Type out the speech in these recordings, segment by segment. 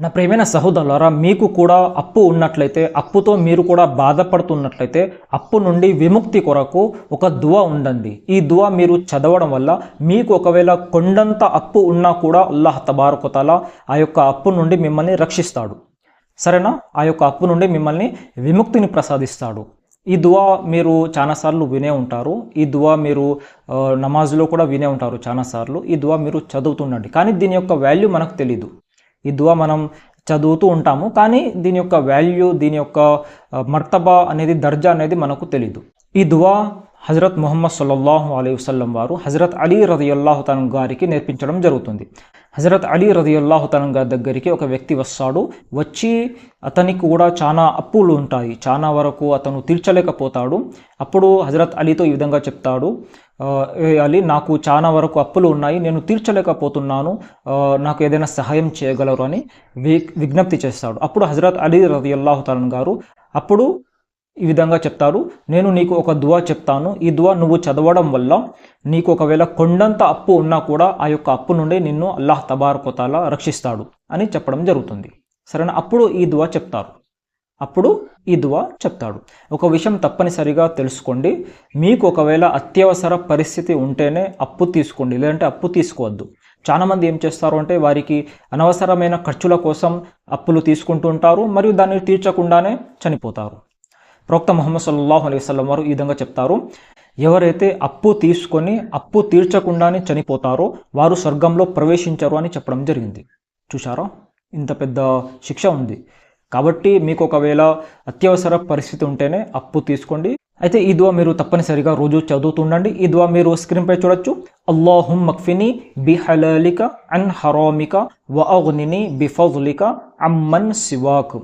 నా ప్రియమైన సహోదరులారా మీకు కూడా అప్పు ఉన్నట్లయితే అప్పుతో మీరు కూడా బాధపడుతున్నట్లయితే అప్పు నుండి విముక్తి కొరకు ఒక దువా ఉండండి. ఈ దువా మీరు చదవడం వల్ల మీకు ఒకవేళ కొండంత అప్పు ఉన్నా కూడా అల్లాహ్ తబారుకుతాల ఆ యొక్క అప్పు నుండి మిమ్మల్ని రక్షిస్తాడు. సరేనా? ఆ యొక్క అప్పు నుండి మిమ్మల్ని విముక్తిని ప్రసాదిస్తాడు. ఈ దువా మీరు చాలాసార్లు వినే ఉంటారు. ఈ దువా మీరు నమాజ్లో కూడా వినే ఉంటారు చాలాసార్లు ఈ దువా మీరు చదువుతుండండి. కానీ దీని యొక్క వాల్యూ మనకు తెలీదు. ఈ దువా మనం చదువుతూ ఉంటాము. కానీ దీని యొక్క వాల్యూ దీని యొక్క మర్తబా అనేది దర్జా అనేది మనకు తెలీదు. ఈ దువా హజరత్ ముహమ్మద్ సల్లల్లాహు అలీ వసల్లం వారు హజరత్ అలీ రదియల్లాహు తన గారికి నేర్పించడం జరుగుతుంది. హజరత్ అలీ రదియల్లాహు తన గారి దగ్గరికి ఒక వ్యక్తి వస్తాడు. వచ్చి అతనికి కూడా చాలా అప్పులు ఉంటాయి. చాలా వరకు అతను తీర్చలేకపోతాడు. అప్పుడు హజరత్ అలీతో ఈ విధంగా చెప్తాడు. ఏ అలీ నాకు చాలా వరకు అప్పులు ఉన్నాయి. నేను తీర్చలేకపోతున్నాను. నాకు ఏదైనా సహాయం చేయగలరు అని వి విజ్ఞప్తి చేస్తాడు. అప్పుడు హజరత్ అలీ రదియల్లాహు తలన్ గారు అప్పుడు ఈ విధంగా చెప్తారు. నేను నీకు ఒక దువా చెప్తాను. ఈ దువా నువ్వు చదవడం వల్ల నీకు ఒకవేళ కొండంత అప్పు ఉన్నా కూడా ఆ యొక్క అప్పు నుండి నిన్ను అల్లాహ్ తబారకోతాల రక్షిస్తాడు అని చెప్పడం జరుగుతుంది. సరేనా? అప్పుడు ఈ దువా చెప్తారు. అప్పుడు ఈ దువా చెప్తాడు. ఒక విషయం తప్పనిసరిగా తెలుసుకోండి. మీకు ఒకవేళ అత్యవసర పరిస్థితి ఉంటేనే అప్పు తీసుకోండి. లేదంటే అప్పు తీసుకోవద్దు. చాలామంది ఏం చేస్తారు అంటే వారికి అనవసరమైన ఖర్చుల కోసం అప్పులు తీసుకుంటూ ఉంటారు. మరియు దాన్ని తీర్చకుండానే చనిపోతారు. ప్రవక్త మొహమ్మద్ సల్లాహు అలైహి వసల్లం వారు ఈ విధంగా చెప్తారు. ఎవరైతే అప్పు తీసుకొని అప్పు తీర్చకుండానే చనిపోతారో వారు స్వర్గంలో ప్రవేశించరు అని చెప్పడం జరిగింది. చూశారా? ఇంత పెద్ద శిక్ష ఉంది. కాబట్టి మీకు ఒకవేళ అత్యవసర పరిస్థితి ఉంటేనే అప్పు తీసుకోండి. అయితే ఈ దువా మీరు తప్పనిసరిగా రోజు చదువుతుండండి. ఈ దువా మీరు స్క్రీన్పై చూడొచ్చు. అల్లాహుమ్ మక్ఫిని బిహలాలిక అన్ హరామిక వ అగ్నిని అమ్మన్ సివాక్.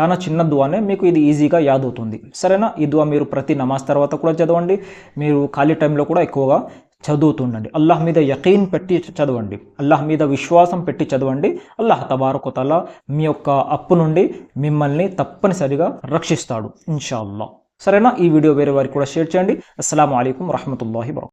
చాలా చిన్న దువానే మీకు ఇది ఈజీగా యాద్ అవుతుంది సరేనా? ఈ దువా మీరు ప్రతి నమాజ్ తర్వాత కూడా చదవండి. మీరు ఖాళీ టైంలో కూడా ఎక్కువగా చదువుతుండండి. అల్లాహ్ మీద యకీన్ పెట్టి చదవండి. అల్లాహ్ మీద విశ్వాసం పెట్టి చదవండి. అల్లాహ్ తబారకుతల మీ యొక్క అప్పు నుండి మిమ్మల్ని తప్పనిసరిగా రక్షిస్తాడు. ఇన్షాల్లా సరేనా? ఈ వీడియో వేరే వారికి కూడా షేర్ చేయండి. అస్సలం అయికం వరహమూల వబరకాతుహు